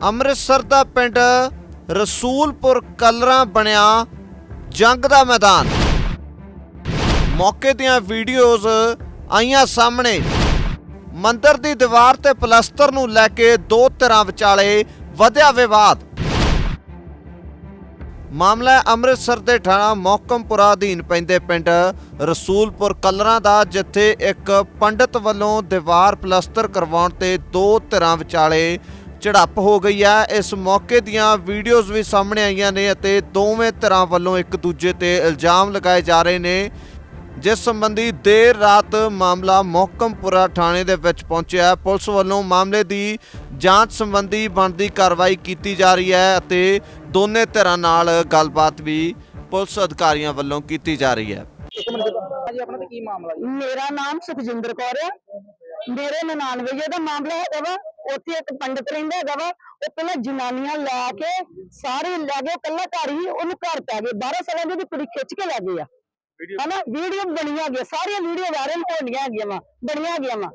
ਅੰਮ੍ਰਿਤਸਰ ਦਾ ਪਿੰਡ ਰਸੂਲਪੁਰ ਕਲਰਾਂ ਬਣਿਆ ਜੰਗ ਦਾ ਮੈਦਾਨ। ਮੌਕੇ ਦੀਆਂ ਵੀਡੀਓਜ਼ ਆਈਆਂ ਸਾਹਮਣੇ। ਮੰਦਰ ਦੀ ਦੀਵਾਰ ਤੇ ਪਲਸਤਰ ਨੂੰ ਲੈ ਕੇ ਦੋ ਧਿਰਾਂ ਵਿਚਾਲੇ ਵਧਿਆ ਵਿਵਾਦ। ਮਾਮਲਾ ਅੰਮ੍ਰਿਤਸਰ ਦੇ ਥਾਣਾ ਮੌਕਮਪੁਰਾ ਅਧੀਨ ਪੈਂਦੇ ਪਿੰਡ ਰਸੂਲਪੁਰ ਕਲਰਾਂ ਦਾ, ਜਿੱਥੇ ਇੱਕ ਪੰਡਤ ਵੱਲੋਂ ਦੀਵਾਰ ਪਲਸਤਰ ਕਰਵਾਉਣ ਤੇ ਦੋ ਧਿਰਾਂ ਵਿਚਾਲੇ ਝੜਪ ਹੋ ਗਈ ਹੈ ਇਸ ਮੌਕੇ ਦੀਆਂ ਵੀਡੀਓਜ਼ ਵੀ ਸਾਹਮਣੇ ਆਈਆਂ ਨੇ ਅਤੇ ਦੋਵੇਂ ਧਿਰਾਂ ਵੱਲੋਂ ਇੱਕ ਦੂਜੇ ਤੇ ਇਲਜ਼ਾਮ ਲਗਾਏ ਜਾ ਰਹੇ ਨੇ। ਜਿਸ ਸੰਬੰਧੀ ਦੇਰ ਰਾਤ ਮਾਮਲਾ ਮੋਹਕਮਪੁਰਾ ਥਾਣੇ ਦੇ ਵਿੱਚ ਪਹੁੰਚਿਆ। ਪੁਲਿਸ ਵੱਲੋਂ ਮਾਮਲੇ ਦੀ ਜਾਂਚ ਸੰਬੰਧੀ ਬਣਦੀ ਕਾਰਵਾਈ ਕੀਤੀ ਜਾ ਰਹੀ ਹੈ ਅਤੇ ਦੋਨੇ ਧਿਰਾਂ ਨਾਲ ਗੱਲਬਾਤ ਵੀ ਪੁਲਿਸ ਅਧਿਕਾਰੀਆਂ ਵੱਲੋਂ ਕੀਤੀ ਜਾ ਰਹੀ ਹੈ। ਜੀ ਆਪਣਾ ਕੀ ਮਾਮਲਾ ਜੀ ਮੇਰਾ ਨਾਮ ਸੁਖਜਿੰਦਰ ਕੌਰ ਹੈ ਮੇਰੇ ਨਨਾਨਵੇ ਦਾ ਮਾਮਲਾ ਹੈਗਾ ਵਾ ਉੱਥੇ ਇੱਕ ਪੰਡਤ ਰਹਿੰਦਾ ਹੈਗਾ ਵਾ ਉਹ ਪਹਿਲਾਂ ਜਨਾਨੀਆਂ ਲੈ ਕੇ ਸਾਰੇ ਲੈ ਗਏ ਕੱਲਾ ਘਰ ਹੀ ਉਹਨੂੰ ਘਰ ਪੈ ਗਏ। 12 ਸਾਲਾਂ ਦੀ ਉਹਦੀ ਕੁੜੀ ਖਿੱਚ ਕੇ ਲੈ ਗਏ ਆ। ਹਨਾ? ਵੀਡੀਓ ਬਣੀਆਂ ਗਿਆ ਸਾਰੀਆਂ ਵੀਡੀਓ ਵਾਇਰਲ ਹੋਣੀਆਂ ਹੈਗੀਆਂ ਵਾ ਬਣੀਆਂ ਹੈਗੀਆਂ ਵਾ।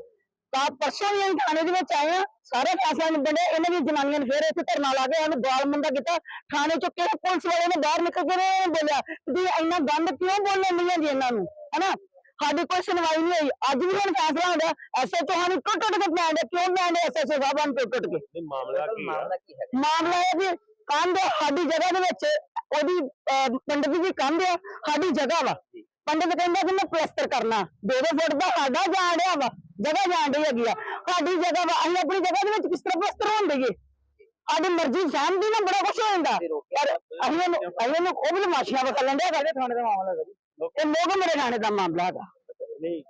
ਤਾਂ ਪਰਸੋਂ ਵੀ ਅਸੀਂ ਥਾਣੇ ਦੇ ਵਿੱਚ ਆਏ ਆ ਸਾਰੇ ਫੈਸਲਾ ਬਣੇ ਇਹਨਾਂ ਦੀ ਜਨਾਨੀਆਂ ਨੇ ਫਿਰ ਇੱਥੇ ਧਰਨਾ ਲਾ ਕੇ ਉਹਨੂੰ ਗਾਲ ਮੰਦਾ ਕੀਤਾ ਥਾਣੇ ਚੋਂ ਕਿਹੜੇ ਪੁਲਿਸ ਵਾਲੇ ਨੇ ਬਾਹਰ ਨਿਕਲ ਕੇ ਨੇ ਬੋਲਿਆ? ਵੀ ਇੰਨਾ ਗੰਦ ਕਿਉਂ ਬੋਲਣ ਨਹੀਂ ਜੀ ਇਹਨਾਂ ਨੂੰ? ਹਨਾ? ਸਾਡੀ ਕੋਈ ਸੁਣਵਾਈ ਨਹੀਂ ਹੋਈ। ਅੱਜ ਵੀ ਹੁਣ ਫੈਸਲਾ ਹੁੰਦਾ ਐਸਐਚਓ ਸਾਨੂੰ ਟੁੱਟ ਟੁੱਟ ਕੇ ਪੈਂਦੇ ਕਿਉਂ ਪੈਂਦੇ ਐਸਐਚਓ ਸਾਹਿਬਾਂ ਨੂੰ ਟੁੱਟ ਟੁੱਟ ਕੇ? ਮਾਮਲਾ ਕੀ ਮਾਮਲਾ ਕੀ ਹੈ ਮਾਮਲਾ ਇਹ ਵੀ ਕੰਧ ਸਾਡੀ ਜਗ੍ਹਾ ਦੇ ਵਿੱਚ ਉਹਦੀ ਪੰਡਤ ਦੀ ਕੰਧ ਆ ਸਾਡੀ ਜਗ੍ਹਾ ਵਾ। ਪੰਡਤ ਕਹਿੰਦਾ ਕਿ ਮੈਂ ਪਲਸਤਰ ਕਰਨਾ। ਦੋ ਦੋ ਫੁੱਟ ਦਾ ਸਾਡਾ ਜਾਣ ਡਿਆ ਵਾ ਜਗ੍ਹਾ ਜਾਣ ਡਈ ਹੈਗੀ ਆ। ਸਾਡੀ ਜਗ੍ਹਾ ਵਾ ਅਸੀਂ ਆਪਣੀ ਜਗ੍ਹਾ ਦੇ ਵਿੱਚ ਕਿਸ ਤਰ੍ਹਾਂ ਪਲਸਤਰ ਹੋਣ ਦਈਏ? ਸਾਡੀ ਮਰਜ਼ੀ ਸਹਿਮਤੀ ਨਾਲ ਬੜਾ ਕੁਛ ਹੋ ਜਾਂਦਾ ਪਰ ਅਸੀਂ ਇਹਨੂੰ ਅਸੀਂ ਇਹਨੂੰ ਉਹ ਵੀ ਮਾਸ਼ੀਆਂ ਵਕਲ ਲੈਂਦੇ ਹੈਗਾ ਥਾਣੇ ਦਾ ਮਾਮਲਾ ਹੈ ਇਹ ਮੋਗ ਮੇਰੇ ਥਾਣੇ ਦਾ ਮਾਮਲਾ ਹੈਗਾ। ਨਹੀਂ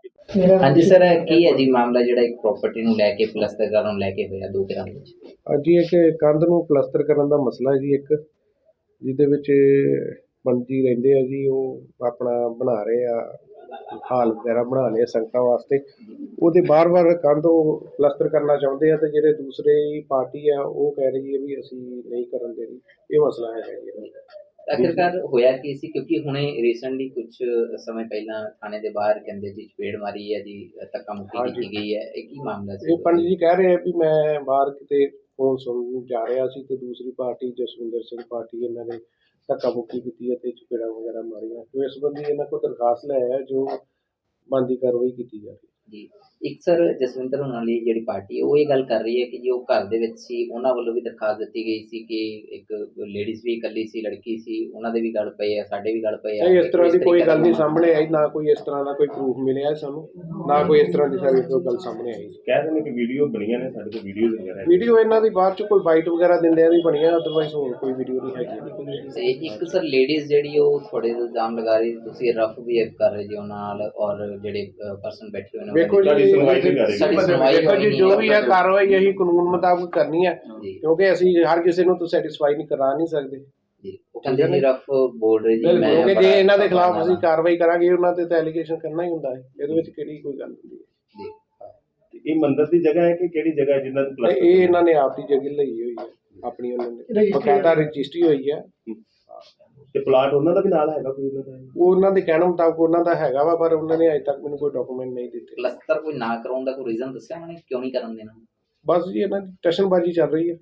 ਹਾਂਜੀ ਸਰ ਕੀ ਹੈ ਜੀ ਮਾਮਲਾ ਜਿਹੜਾ ਇੱਕ ਪ੍ਰਾਪਰਟੀ ਨੂੰ ਲੈ ਕੇ ਪਲਸਤਰ ਕਰਨ ਨੂੰ ਲੈ ਕੇ ਹੋਇਆ ਦੋ ਧਿਰਾਂ ਵਿੱਚ? ਅੱਜ ਇਹ ਕਿ ਕੰਧ ਨੂੰ ਪਲਸਤਰ ਕਰਨ ਦਾ ਮਸਲਾ ਹੈ ਜੀ ਇੱਕ ਜਿਹਦੇ ਵਿੱਚ ਪੰਡਿਤ ਰਹਿੰਦੇ ਆ ਜੀ ਉਹ ਆਪਣਾ ਬਣਾ ਰਹੇ ਆ ਹਾਲ ਵਗੈਰਾ ਬਣਾ ਲਏ ਸੰਗਤਾਂ ਵਾਸਤੇ। ਉਹਦੇ ਬਾਰ-ਬਾਰ ਕੰਧ ਉਹ ਪਲਸਤਰ ਕਰਨਾ ਚਾਹੁੰਦੇ ਆ ਤੇ ਜਿਹੜੇ ਦੂਸਰੇ ਪਾਰਟੀ ਆ ਉਹ ਕਹਿ ਰਹੀ ਹੈ ਵੀ ਅਸੀਂ ਨਹੀਂ ਕਰਨ ਦੇ ਰਹੀ। ਇਹ ਮਸਲਾ ਹੈ ਜੀ। ਆਖਿਰਕਾਰ ਹੋਇਆ ਕੀ ਸੀ? ਕਿਉਂਕਿ ਹੁਣੇ ਰੀਸੈਂਟਲੀ ਕੁਝ ਸਮੇਂ ਪਹਿਲਾਂ ਥਾਣੇ ਦੇ ਬਾਹਰ ਕਹਿੰਦੇ ਜੀ ਚਪੇੜ ਮਾਰੀ ਹੈ ਜੀ ਧੱਕਾ ਮੁੱਕੀ। ਕੀਤੀ ਗਈ ਹੈ। ਇਹ ਕੀ ਮਾਮਲਾ ਸੀ? ਇਹ ਪੰਡਿਤ ਜੀ ਕਹਿ ਰਹੇ ਆ ਵੀ ਮੈਂ ਬਾਹਰ ਕਿਤੇ ਫੋਨ ਸੁਣਨ ਜਾ ਰਿਹਾ ਸੀ ਤੇ ਦੂਸਰੀ ਪਾਰਟੀ ਜਸਵਿੰਦਰ ਸਿੰਘ ਪਾਰਟੀ ਇਹਨਾਂ ਨੇ ਧੱਕਾ ਮੁੱਕੀ ਕੀਤੀ ਅਤੇ ਚਪੇੜਾਂ ਵਗੈਰਾ ਮਾਰੀਆਂ। ਤੇ ਇਸ ਸੰਬੰਧੀ ਇਹਨਾਂ ਕੋਲ ਦਰਖਾਸਤ ਲੈ ਆਇਆ ਜੋ ਬਣਦੀ ਕਾਰਵਾਈ ਕੀਤੀ ਜਾ ਰਹੀ ਹੈ। ਜੀ। ਇੱਕ ਸਰ ਜਸਵਿੰਦਰ ਹੋਣਾ ਲਈ ਜਿਹੜੀ ਪਾਰਟੀ ਹੈ ਉਹ ਇਹ ਗੱਲ ਕਰ ਰਹੀ ਹੈ ਕਿ ਜੀ ਉਹ ਘਰ ਦੇ ਵਿੱਚ ਸੀ ਉਹਨਾਂ ਵੱਲੋਂ ਵੀ ਦਰਖਾਸਤ ਦਿੱਤੀ ਗਈ ਸੀ ਕਿ ਇੱਕ ਲੇਡੀਜ਼ ਵੀ ਇਕੱਲੀ ਸੀ ਲੜਕੀ ਸੀ ਉਹਨਾਂ ਦੇ ਵੀ ਗੱਲ ਪਏ ਆ ਸਾਡੇ ਵੀ ਗੱਲ ਪਏ ਆ। ਨਹੀਂ ਇਸ ਤਰ੍ਹਾਂ ਦੀ ਕੋਈ ਗੱਲ ਨਹੀਂ ਸਾਹਮਣੇ ਆਈ ਨਾ ਕੋਈ ਇਸ ਤਰ੍ਹਾਂ ਦਾ ਕੋਈ ਪ੍ਰੂਫ ਮਿਲਿਆ ਸਾਨੂੰ ਨਾ ਕੋਈ ਇਸ ਤਰ੍ਹਾਂ ਦੀ ਸਾਡੀ ਕੋਈ ਗੱਲ ਸਾਹਮਣੇ ਆਈ। ਕਹਿ ਰਹੇ ਨੇ ਕਿ ਵੀਡੀਓ ਬਣੀਆਂ ਨੇ ਸਾਡੇ ਕੋਲ ਵੀਡੀਓਜ਼ ਵਗੈਰਾ ਹੈ। ਵੀਡੀਓ ਇਹਨਾਂ ਦੀ ਬਾਅਦ ਚ ਕੋਈ ਬਾਈਟ ਵਗੈਰਾ ਦਿੰਦਿਆਂ ਦੀ ਬਣੀਆਂ ਅਦਰਵਾਈਜ਼ ਹੋਰ ਕੋਈ ਵੀਡੀਓ ਨਹੀਂ ਹੈਗੀ। ਤੇ ਇੱਕ ਸਰ ਲੇਡੀਜ਼ ਜਿਹੜੀ ਉਹ ਥੋੜੇ ਇਲਜ਼ਾਮ ਲਗਾ ਰਹੀ ਤੁਸੀਂ ਰਫ ਵੀ ਕਰ ਰਹੇ ਜੀ ਉਹਨਾਂ ਨਾਲ ਔਰ ਜਿਹੜੇ ਪਰਸਨ ਬੈਠੇ ਹੋਏ ਨੇ ਵੇਖੋ ਜੀ ਤੁਹਾਡੀ ਸੁਣਵਾਈ ਨਹੀਂ ਕਰ ਰਹੀ। ਸਾਡੀ ਸੁਣਵਾਈ ਦੇਖੋ ਜੀ ਹੋਈ ਜੋ ਨਹੀਂ ਵੀ ਹੈ ਕਾਰਵਾਈ ਅਸੀਂ ਕਾਨੂੰਨ ਮੁਤਾਬਕ ਕਰਨੀ ਹੈ ਜੀ। ਕਿਉਂਕਿ ਅਸੀਂ ਹਰ ਕਿਸੇ ਨੂੰ ਤਾਂ ਸੈਟੀਸਫਾਈ ਨਹੀਂ ਕਰਾ ਨਹੀਂ ਸਕਦੇ। ਜੀ। ਕਹਿੰਦੇ ਰਫ ਬੋਲ ਰਹੇ ਜੀ ਬਿਲਕੁਲ ਕਿਉਂਕਿ ਬੜਾ ਜੇ ਇਹਨਾਂ ਦੇ ਖਿਲਾਫ ਅਸੀਂ ਕਾਰਵਾਈ ਕਰਾਂਗੇ ਉਹਨਾਂ ਤੇ ਤਾਂ ਐਲੀਗੇਸ਼ਨ ਕਰਨਾ ਹੀ ਹੁੰਦਾ ਹੈ। ਇਹਦੇ ਵਿੱਚ ਕਿਹੜੀ ਕੋਈ ਗੱਲ ਹੁੰਦੀ ਹੈ? ਜੀ। ਇਹ ਮੰਦਿਰ ਦੀ ਜਗ੍ਹਾ ਹੈ ਕਿ ਕਿਹੜੀ ਜਗ੍ਹਾ ਹੈ ਜਿੰਨਾ ਨੂੰ ਤੇ ਇਹ ਇਹਨਾਂ ਨੇ ਆਪ ਦੀ ਜਗ੍ਹਾ ਲਈ ਹੋਈ ਹੈ ਆਪਣੀ ਉਹਨਾਂ ਨੇ। ਬਕਾਇਦਾ ਰਜਿਸਟਰੀ ਹੋਈ ਹੈ। ਤੇ ਪਲਾਟ ਉਹਨਾਂ ਦਾ ਵੀ ਨਾਲ ਹੈਗਾ ਕੋਈ ਉਹਨਾਂ ਦਾ? ਉਹ ਉਹਨਾਂ ਦੇ ਕਹਿਣ ਮੁਤਾਬਕ ਉਹਨਾਂ ਦਾ ਹੈਗਾ ਵਾ ਪਰ ਉਹਨਾਂ ਨੇ ਅਜੇ ਤੱਕ ਮੈਨੂੰ ਕੋਈ ਡਾਕੂਮੈਂਟ ਨਹੀਂ ਦਿੱਤੇ। ਪਲਸਤਰ ਕੋਈ ਨਾ ਕਰਾਉਣ ਦਾ ਕੋਈ ਰੀਜ਼ਨ ਦੱਸਿਆ ਉਹਨੇ ਕਿਉਂ ਨਹੀਂ ਕਰਨ ਦੇਣਾ? ਬਸ ਜੀ ਇਹਨਾਂ ਦੀ ਟੈਸ਼ਨਬਾਜ਼ੀ ਚੱਲ ਰਹੀ ਹੈ।